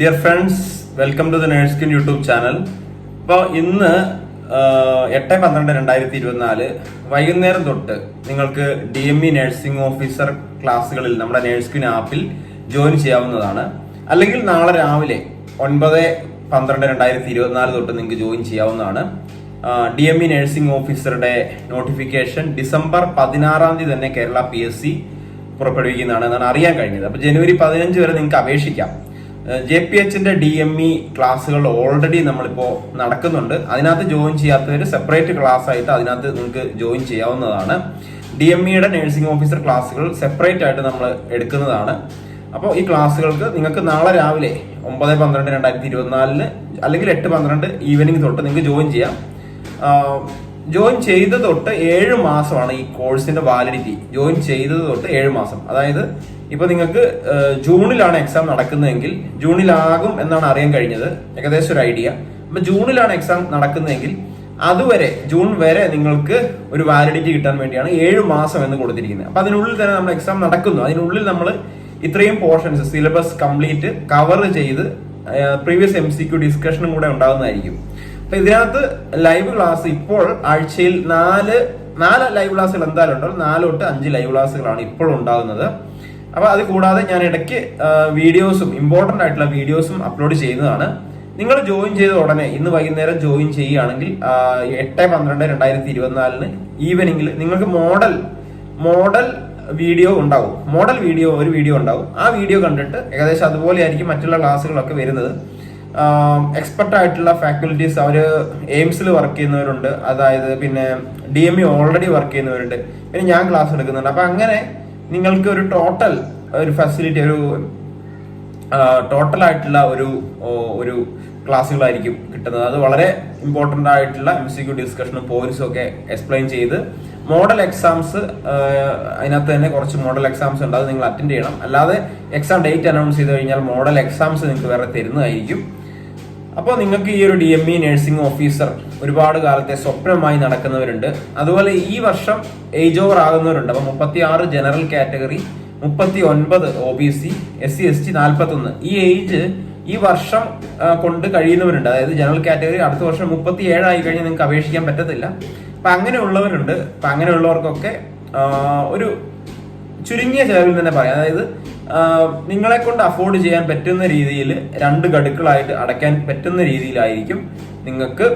Dear friends welcome to the Nurse Queen YouTube channel അപ്പോൾ ഇന്ന് എട്ട് പന്ത്രണ്ട് രണ്ടായിരത്തി ഇരുപത്തിനാല് വൈകുന്നേരം തൊട്ട് നിങ്ങൾക്ക് D M E nursing officer ക്ലാസ്സുകളിൽ നമ്മുടെ നേഴ്സ്കിൻ ആപ്പിൽ ജോയിൻ ചെയ്യാവുന്നതാണ്. അല്ലെങ്കിൽ നാളെ രാവിലെ ഒൻപത് പന്ത്രണ്ട് രണ്ടായിരത്തി ഇരുപത്തിനാല് തൊട്ട് നിങ്ങൾക്ക് ജോയിൻ ചെയ്യാവുന്നതാണ്. ഡി എം ഇ നഴ്സിംഗ് ഓഫീസറുടെ നോട്ടിഫിക്കേഷൻ ഡിസംബർ പതിനാറാം തീയതി തന്നെ കേരള പി എസ് സി പുറപ്പെടുവിക്കുന്നതാണ് എന്നാണ് അറിയാൻ കഴിഞ്ഞത്. അപ്പൊ ജനുവരി പതിനഞ്ച് വരെ നിങ്ങൾക്ക് അപേക്ഷിക്കാം. ജെ പി എച്ചിന്റെ ഡി എം ഇ ക്ലാസ്സുകൾ ഓൾറെഡി നമ്മളിപ്പോ നടക്കുന്നുണ്ട്. അതിനകത്ത് ജോയിൻ ചെയ്യാത്തവർ സെപ്പറേറ്റ് ക്ലാസ് ആയിട്ട് അതിനകത്ത് നിങ്ങൾക്ക് ജോയിൻ ചെയ്യാവുന്നതാണ്. ഡി എം ഇയുടെ നഴ്സിംഗ് ഓഫീസർ ക്ലാസ്സുകൾ സെപ്പറേറ്റ് ആയിട്ട് നമ്മൾ എടുക്കുന്നതാണ്. അപ്പോൾ ഈ ക്ലാസ്സുകൾക്ക് നിങ്ങൾക്ക് നാളെ രാവിലെ ഒമ്പത് പന്ത്രണ്ട് രണ്ടായിരത്തി ഇരുപത്തിനാലിന് അല്ലെങ്കിൽ എട്ട് പന്ത്രണ്ട് ഈവനിങ് തൊട്ട് നിങ്ങൾക്ക് ജോയിൻ ചെയ്യാം. ജോയിൻ ചെയ്ത് തൊട്ട് ഏഴ് മാസമാണ് ഈ കോഴ്സിന്റെ വാലിഡിറ്റി ജോയിൻ ചെയ്തത് തൊട്ട് ഏഴ് മാസം. അതായത് ഇപ്പൊ നിങ്ങൾക്ക് ജൂണിലാണ് എക്സാം നടക്കുന്നതെങ്കിൽ ജൂണിലാകും എന്നാണ് അറിയാൻ കഴിഞ്ഞത്. ഏകദേശം ഒരു ഐഡിയ അപ്പൊ ജൂണിലാണ് എക്സാം നടക്കുന്നതെങ്കിൽ അതുവരെ ജൂൺ വരെ നിങ്ങൾക്ക് ഒരു വാലിഡിറ്റി കിട്ടാൻ വേണ്ടിയാണ് ഏഴ് മാസം എന്ന് കൊടുത്തിരിക്കുന്നത്. അപ്പൊ അതിനുള്ളിൽ തന്നെ നമ്മൾ എക്സാം നടക്കുന്നു. അതിനുള്ളിൽ നമ്മൾ ഇത്രയും പോർഷൻസ് സിലബസ് കംപ്ലീറ്റ് കവർ ചെയ്ത് പ്രീവിയസ് എം സി ക്യു ഡിസ്കഷനും കൂടെ ഉണ്ടാകുന്നതായിരിക്കും. അപ്പൊ ഇതിനകത്ത് ലൈവ് ക്ലാസ് ഇപ്പോൾ ആഴ്ചയിൽ നാല് നാല് ലൈവ് ക്ലാസ്സുകൾ എന്തായാലും ഉണ്ടോ നാല് തൊട്ട് അഞ്ച് ലൈവ് ക്ലാസ്സുകളാണ് ഇപ്പോൾ ഉണ്ടാകുന്നത്. അപ്പൊ അത് കൂടാതെ ഞാൻ ഇടയ്ക്ക് വീഡിയോസും ഇമ്പോർട്ടന്റ് ആയിട്ടുള്ള വീഡിയോസും അപ്ലോഡ് ചെയ്യുന്നതാണ്. നിങ്ങൾ ജോയിൻ ചെയ്ത ഉടനെ ഇന്ന് വൈകുന്നേരം ജോയിൻ ചെയ്യുകയാണെങ്കിൽ എട്ട് പന്ത്രണ്ട് രണ്ടായിരത്തി ഇരുപത്തിനാലിന് ഈവനിങ്ങിൽ നിങ്ങൾക്ക് മോഡൽ മോഡൽ വീഡിയോ ഉണ്ടാവും. മോഡൽ വീഡിയോ ഒരു വീഡിയോ ഉണ്ടാവും. ആ വീഡിയോ കണ്ടിട്ട് ഏകദേശം അതുപോലെ ആയിരിക്കും മറ്റുള്ള ക്ലാസ്സുകളൊക്കെ വരുന്നത്. എക്സ്പെർട്ട് ആയിട്ടുള്ള ഫാക്കൽറ്റീസ് അവർ എയിംസിൽ വർക്ക് ചെയ്യുന്നവരുണ്ട്. അതായത് പിന്നെ D M E already work ചെയ്യുന്നവരുണ്ട്. പിന്നെ ഞാൻ ക്ലാസ് എടുക്കുന്നുണ്ട്. അപ്പം അങ്ങനെ നിങ്ങൾക്ക് ഒരു ടോട്ടൽ ഒരു ഫെസിലിറ്റി ഒരു ടോട്ടൽ ആയിട്ടുള്ള ഒരു ഒരു ക്ലാസ്സുകളായിരിക്കും കിട്ടുന്നത്. അത് വളരെ ഇമ്പോർട്ടന്റ് ആയിട്ടുള്ള എം സി ക്യു ഡിസ്കഷനും പോയിന്റ്സും ഒക്കെ എക്സ്പ്ലെയിൻ ചെയ്ത് മോഡൽ എക്സാംസ് അതിനകത്ത് തന്നെ കുറച്ച് മോഡൽ എക്സാംസ് ഉണ്ട്. അത് നിങ്ങൾ അറ്റൻഡ് ചെയ്യണം. അല്ലാതെ എക്സാം ഡേറ്റ് അനൗൺസ് ചെയ്ത് കഴിഞ്ഞാൽ മോഡൽ എക്സാംസ് നിങ്ങൾക്ക് വേറെ തരുന്നതായിരിക്കും. അപ്പോൾ നിങ്ങൾക്ക് ഈ ഒരു D M E nursing officer ഒരുപാട് കാലത്തെ സ്വപ്നമായി നടക്കുന്നവരുണ്ട്. അതുപോലെ ഈ വർഷം ഏജ് ഓവർ ആകുന്നവരുണ്ട്. അപ്പോൾ മുപ്പത്തി ആറ് ജനറൽ കാറ്റഗറി മുപ്പത്തി ഒൻപത് O B C S C S T നാൽപ്പത്തി ഒന്ന് ഈ ഏജ് ഈ വർഷം കൊണ്ട് കഴിയുന്നവരുണ്ട്. അതായത് ജനറൽ കാറ്റഗറി അടുത്ത വർഷം മുപ്പത്തി ഏഴായി കഴിഞ്ഞാൽ നിങ്ങൾക്ക് അപേക്ഷിക്കാൻ പറ്റത്തില്ല. അപ്പം അങ്ങനെയുള്ളവരുണ്ട് അപ്പം അങ്ങനെയുള്ളവർക്കൊക്കെ ഒരു ചുരുങ്ങിയ ചെലവിൽ തന്നെ പറയാം. അതായത് നിങ്ങളെ കൊണ്ട് അഫോർഡ് ചെയ്യാൻ പറ്റുന്ന രീതിയിൽ രണ്ട് ഘടുക്കളായിട്ട് അടയ്ക്കാൻ പറ്റുന്ന രീതിയിലായിരിക്കും നിങ്ങൾക്ക്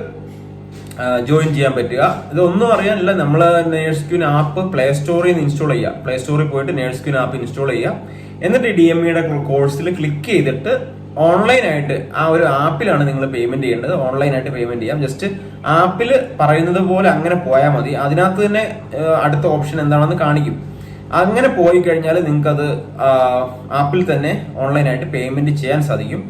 ജോയിൻ ചെയ്യാൻ പറ്റുക. ഇതൊന്നും അറിയാനില്ല. നമ്മൾ നേഴ്സ് ക്യൂൻ ആപ്പ് പ്ലേ സ്റ്റോറിൽ നിന്ന് ഇൻസ്റ്റാൾ ചെയ്യുക പ്ലേ സ്റ്റോറിൽ പോയിട്ട് നേഴ്സ് ക്യൂൻ ആപ്പ് ഇൻസ്റ്റാൾ ചെയ്യുക എന്നിട്ട് ഡി എം ഇയുടെ കോഴ്സിൽ ക്ലിക്ക് ചെയ്തിട്ട് ഓൺലൈനായിട്ട് ആ ഒരു ആപ്പിലാണ് നിങ്ങൾ പേയ്മെന്റ് ചെയ്യേണ്ടത്. ഓൺലൈനായിട്ട് പേയ്മെന്റ് ചെയ്യാം. ജസ്റ്റ് ആപ്പിൽ പറയുന്നത് പോലെ അങ്ങനെ പോയാൽ മതി. അതിനകത്ത് തന്നെ അടുത്ത ഓപ്ഷൻ എന്താണെന്ന് കാണിക്കും. അങ്ങനെ പോയി കഴിഞ്ഞാൽ നിങ്ങൾക്കത് ആപ്പിൽ തന്നെ ഓൺലൈനായിട്ട് പേയ്മെന്റ് ചെയ്യാൻ സാധിക്കും.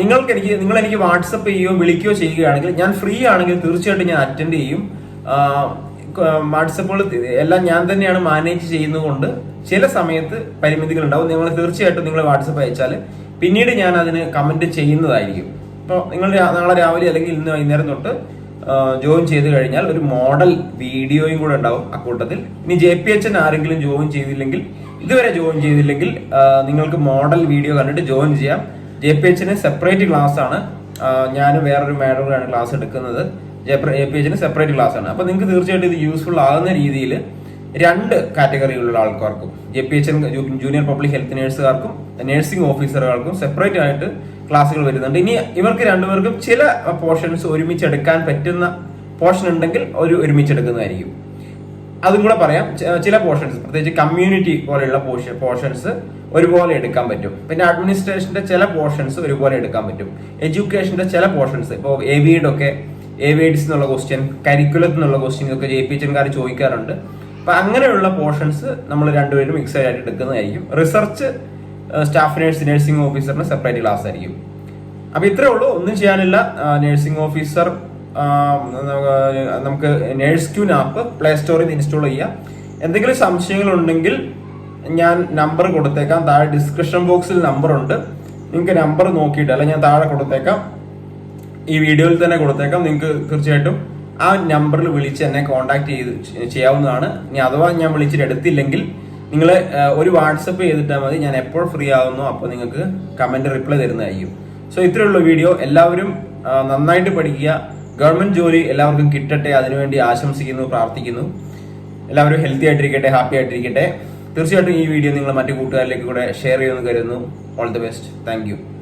നിങ്ങൾക്ക് എനിക്ക് നിങ്ങൾ എനിക്ക് വാട്സപ്പ് ചെയ്യുകയോ വിളിക്കുകയോ ചെയ്യുകയാണെങ്കിൽ ഞാൻ ഫ്രീ ആണെങ്കിൽ തീർച്ചയായിട്ടും ഞാൻ അറ്റൻഡ് ചെയ്യും. വാട്സപ്പുകൾ എല്ലാം ഞാൻ തന്നെയാണ് മാനേജ് ചെയ്യുന്നതുകൊണ്ട് ചില സമയത്ത് പരിമിതികൾ ഉണ്ടാവും നിങ്ങൾ തീർച്ചയായിട്ടും നിങ്ങൾ വാട്സപ്പ് അയച്ചാൽ പിന്നീട് ഞാൻ അതിന് കമന്റ് ചെയ്യുന്നതായിരിക്കും. അപ്പോൾ നിങ്ങൾ നാളെ രാവിലെ അല്ലെങ്കിൽ ഇന്ന് വൈകുന്നേരം തൊട്ട് ജോയിൻ ചെയ്ത് കഴിഞ്ഞാൽ ഒരു മോഡൽ വീഡിയോയും കൂടെ ഉണ്ടാവും അക്കൂട്ടത്തിൽ ഇനി ജെ പി എച്ച് എൻ ആരെങ്കിലും ജോയിൻ ചെയ്തില്ലെങ്കിൽ ഇതുവരെ ജോയിൻ ചെയ്തില്ലെങ്കിൽ നിങ്ങൾക്ക് മോഡൽ വീഡിയോ കണ്ടിട്ട് ജോയിൻ ചെയ്യാം. ജെ പി എച്ചിന് സെപ്പറേറ്റ് ക്ലാസ് ആണ്. ഞാൻ വേറൊരു മാഡമാണ് ക്ലാസ് എടുക്കുന്നത്. ജെ പി എച്ചിന് സെപ്പറേറ്റ് ക്ലാസ് ആണ്. അപ്പൊ നിങ്ങൾക്ക് തീർച്ചയായിട്ടും ഇത് യൂസ്ഫുൾ ആകുന്ന രീതിയിൽ രണ്ട് കാറ്റഗറിയിലുള്ള ആൾക്കാർക്കും J P H junior public health നേഴ്സുകാർക്കും nursing ഓഫീസറുകൾക്കും സെപ്പറേറ്റ് ആയിട്ട് ക്ലാസ്സുകൾ വരുന്നുണ്ട്. ഇനി ഇവർക്ക് രണ്ടുപേർക്കും ചില പോർഷൻസ് ഒരുമിച്ച് എടുക്കാൻ പറ്റുന്ന പോർഷൻ ഉണ്ടെങ്കിൽ ഒരു ഒരുമിച്ച് എടുക്കുന്നതായിരിക്കും അതും കൂടെ പറയാം. ചില പോർഷൻസ് പ്രത്യേകിച്ച് കമ്മ്യൂണിറ്റി പോലെയുള്ള പോർഷൻസ് ഒരുപോലെ എടുക്കാൻ പറ്റും. പിന്നെ അഡ്മിനിസ്ട്രേഷന്റെ ചില പോർഷൻസ് ഒരുപോലെ എടുക്കാൻ പറ്റും. എഡ്യൂക്കേഷന്റെ ചില പോർഷൻസ് ഇപ്പോൾ എവിയുടെ ഒക്കെ എവിഡ്സ് എന്നുള്ള ക്വസ്റ്റ്യൻ കരിക്കുലത്തിൽ നിന്നുള്ള ക്വസ്റ്റ്യൻ ഒക്കെ ജെ ചോദിക്കാറുണ്ട്. അപ്പൊ അങ്ങനെയുള്ള പോർഷൻസ് നമ്മൾ രണ്ടുപേരും മിക്സ് ആയിട്ട് എടുക്കുന്നതായിരിക്കും. റിസർച്ച് സ്റ്റാഫ് നേഴ്സ് നഴ്സിംഗ് ഓഫീസറിന് സെപ്പറേറ്റ് ക്ലാസ് ആയിരിക്കും. അപ്പോൾ ഇത്രേ ഉള്ളൂ. ഒന്നും ചെയ്യാനില്ല. നഴ്സിംഗ് ഓഫീസർ നമുക്ക് നേഴ്സ് ക്യൂൻ ആപ്പ് പ്ലേ സ്റ്റോറിൽ നിന്ന് ഇൻസ്റ്റാൾ ചെയ്യാം. എന്തെങ്കിലും സംശയങ്ങൾ ഉണ്ടെങ്കിൽ ഞാൻ നമ്പർ കൊടുത്തേക്കാം. താഴെ ഡിസ്ക്രിപ്ഷൻ ബോക്സിൽ നമ്പർ ഉണ്ട്. നിങ്ങൾക്ക് നമ്പർ നോക്കിയിട്ട് അല്ലെങ്കിൽ ഞാൻ താഴെ കൊടുത്തേക്കാം. ഈ വീഡിയോയിൽ തന്നെ കൊടുത്തേക്കാം. നിങ്ങൾക്ക് തീർച്ചയായിട്ടും ആ നമ്പറിൽ വിളിച്ച് എന്നെ കോൺടാക്ട് ചെയ്ത് ചെയ്യാവുന്നതാണ്. ഇനി അഥവാ ഞാൻ വിളിച്ചിട്ട് എടുത്തില്ലെങ്കിൽ നിങ്ങൾ ഒരു വാട്സപ്പ് ചെയ്തിട്ടാൽ മതി. ഞാൻ എപ്പോൾ ഫ്രീ ആവുന്നു അപ്പോൾ നിങ്ങൾക്ക് കമന്റ് റിപ്ലൈ തരുന്നതായിരിക്കും. സോ ഇത്രയുള്ള വീഡിയോ എല്ലാവരും നന്നായിട്ട് പഠിക്കുക. ഗവൺമെന്റ് ജോലി എല്ലാവർക്കും കിട്ടട്ടെ. അതിനുവേണ്ടി ആശംസിക്കുന്നു പ്രാർത്ഥിക്കുന്നു. എല്ലാവരും ഹെൽത്തി ആയിട്ടിരിക്കട്ടെ ഹാപ്പി ആയിട്ടിരിക്കട്ടെ. തീർച്ചയായിട്ടും ഈ വീഡിയോ നിങ്ങൾ മറ്റു കൂട്ടുകാരിലേക്ക് കൂടെ ഷെയർ ചെയ്യുമെന്ന് കരുതുന്നു. All the best thank